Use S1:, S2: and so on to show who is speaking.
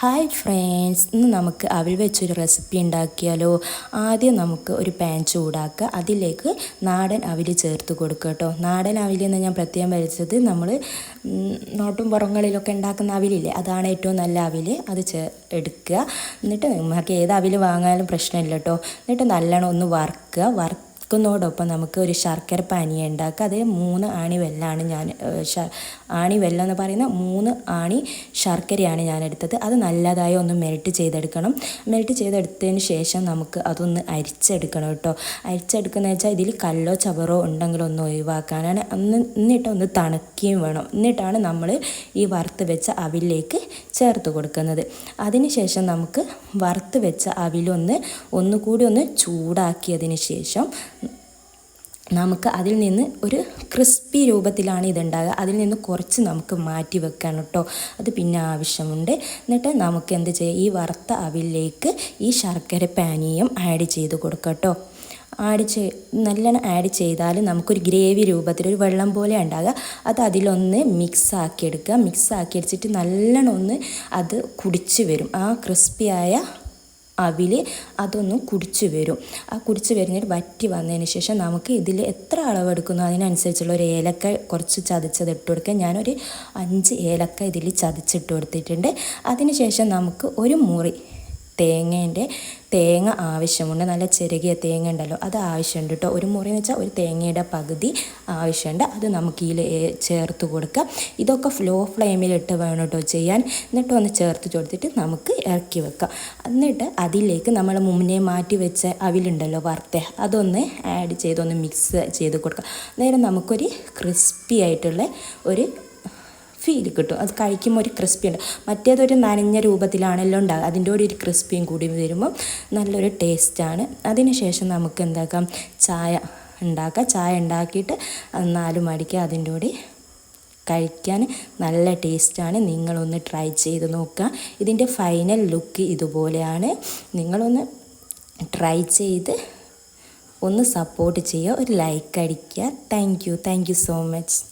S1: Hi friends ഇന്ന് നമുക്ക് അവിൽ വെച്ചൊരു റെസിപ്പി ഉണ്ടാക്കിയാലോ? ആദ്യം നമുക്ക് ഒരു പാൻ ചൂടാക്കുക. അതിലേക്ക് നാടൻ അവിൽ ചേർത്ത് കൊടുക്കുക കേട്ടോ. നാടൻ അവിൽ എന്ന് ഞാൻ പ്രത്യേകം വരച്ചത് നമ്മൾ നോട്ടും പുറങ്ങളിലൊക്കെ ഉണ്ടാക്കുന്ന അവിലില്ലേ? അതാണ് ഏറ്റവും നല്ല അവിൽ അത് ചേ എടുക്കുക. എന്നിട്ട് നമുക്ക് ഏത് അവിൽ വാങ്ങാനും പ്രശ്നമില്ല കേട്ടോ. എന്നിട്ട് നല്ലോണം ഒന്ന് വറുക്കുക. വറുക്കുക വറുക്കുന്നതോടൊപ്പം നമുക്ക് ഒരു ശർക്കര പാനീയം ഉണ്ടാക്കുക. അത് മൂന്ന് ആണി വെല്ലാണ് ഞാൻ ആണി വെല്ലം എന്ന് പറയുന്ന മൂന്ന് ആണി ശർക്കരയാണ് ഞാൻ എടുത്തത്. അത് നല്ലതായി ഒന്ന് മെൽറ്റ് ചെയ്തെടുക്കണം. മെൽറ്റ് ചെയ്തെടുത്തതിന് ശേഷം നമുക്ക് അതൊന്ന് അരിച്ചെടുക്കണം കേട്ടോ. അരിച്ചെടുക്കുന്ന വെച്ചാൽ ഇതിൽ കല്ലോ ചവറോ ഉണ്ടെങ്കിൽ ഒന്ന് ഒഴിവാക്കാനാണ്. അന്ന് എന്നിട്ട് ഒന്ന് തണുക്കുകയും വേണം. എന്നിട്ടാണ് നമ്മൾ ഈ വറുത്ത് വെച്ച അവിലേക്ക് ചേർത്ത് കൊടുക്കുന്നത്. അതിനുശേഷം നമുക്ക് വറുത്ത് വെച്ച അവിലൊന്ന് ഒന്നുകൂടി ഒന്ന് ചൂടാക്കിയതിന് ശേഷം നമുക്ക് അതിൽ നിന്ന് ഒരു ക്രിസ്പി രൂപത്തിലാണ് ഇതുണ്ടാകുക അതിൽ നിന്ന് കുറച്ച് നമുക്ക് മാറ്റി വെക്കാൻ കേട്ടോ. അത് പിന്നെ ആവശ്യമുണ്ട്. എന്നിട്ട് നമുക്ക് എന്ത് ചെയ്യാം? ഈ വറുത്ത അവിലേക്ക് ഈ ശർക്കര പാനീയം ആഡ് ചെയ്ത് കൊടുക്കട്ടോ കേട്ടോ. ആഡ് ചെയ് നല്ലോണം ആഡ് ചെയ്താൽ നമുക്കൊരു ഗ്രേവി രൂപത്തിൽ ഒരു വെള്ളം പോലെ ഉണ്ടാകുക അത് അതിലൊന്ന് മിക്സ് ആക്കി എടുക്കുക. മിക്സ് ആക്കി അടിച്ചിട്ട് നല്ലോണം ഒന്ന് അത് കുടിച്ച് വരും. ആ ക്രിസ്പിയായ അവിൽ അതൊന്ന് കുടിച്ച് വരും. ആ കുടിച്ച് വരുന്നിട്ട് വറ്റി വന്നതിന് ശേഷം നമുക്ക് ഇതിൽ എത്ര അളവെടുക്കുന്നു? അതിനനുസരിച്ചുള്ള ഒരു ഏലക്ക കുറച്ച് ചതച്ചത് ഇട്ട് കൊടുക്കുക ഞാനൊരു അഞ്ച് ഏലക്ക ഇതിൽ ചതച്ചിട്ട് കൊടുത്തിട്ടുണ്ട്. അതിന് ശേഷം നമുക്ക് ഒരു മുറി തേങ്ങേന്റെ തേങ്ങ ആവശ്യമുണ്ട്. നല്ല ചെറുകിയ തേങ്ങ ഉണ്ടല്ലോ അത് ആവശ്യമുണ്ട് കേട്ടോ ഒരു മുറി എന്ന് വെച്ചാൽ ഒരു തേങ്ങയുടെ പകുതി ആവശ്യമുണ്ട്. അത് നമുക്ക് ഇതിൽ ചേർത്ത് കൊടുക്കാം. ഇതൊക്കെ ഫ്ലോ ഫ്ലെയിമിലിട്ട് വേണം കേട്ടോ ചെയ്യാൻ. എന്നിട്ട് ഒന്ന് ചേർത്ത് കൊടുത്തിട്ട് നമുക്ക് ഇറക്കി വെക്കാം. എന്നിട്ട് അതിലേക്ക് നമ്മൾ മുന്നേ മാറ്റി വെച്ച അവിലുണ്ടല്ലോ വറുത്ത അതൊന്ന് ആഡ് ചെയ്തൊന്ന് മിക്സ് ചെയ്ത് കൊടുക്കാം. അന്നേരം നമുക്കൊരു ക്രിസ്പി ആയിട്ടുള്ള ഒരു ഫീൽ കിട്ടും. അത് കഴിക്കുമ്പോൾ ഒരു ക്രിസ്പി ഉണ്ട്. മറ്റേതൊരു നനഞ്ഞ രൂപത്തിലാണല്ലോ ഉണ്ടാകുക അതിന്റെ കൂടെ ഒരു ക്രിസ്പിയും കൂടി വരുമ്പോൾ നല്ലൊരു ടേസ്റ്റാണ് അതിനുശേഷം നമുക്ക് എന്താക്കാം? ചായ ഉണ്ടാക്കുക ചായ ഉണ്ടാക്കിയിട്ട് നാല് മടിക്ക് അതിന്റെ കൂടി കഴിക്കാൻ നല്ല ടേസ്റ്റാണ് നിങ്ങളൊന്ന് ട്രൈ ചെയ്ത് നോക്കുക. ഇതിന്റെ ഫൈനൽ ലുക്ക് ഇതുപോലെയാണ്. നിങ്ങളൊന്ന് ട്രൈ ചെയ്ത് ഒന്ന് സപ്പോർട്ട് ചെയ്യുക. ഒരു ലൈക്ക് അടിക്കുക. Thank you thank you so much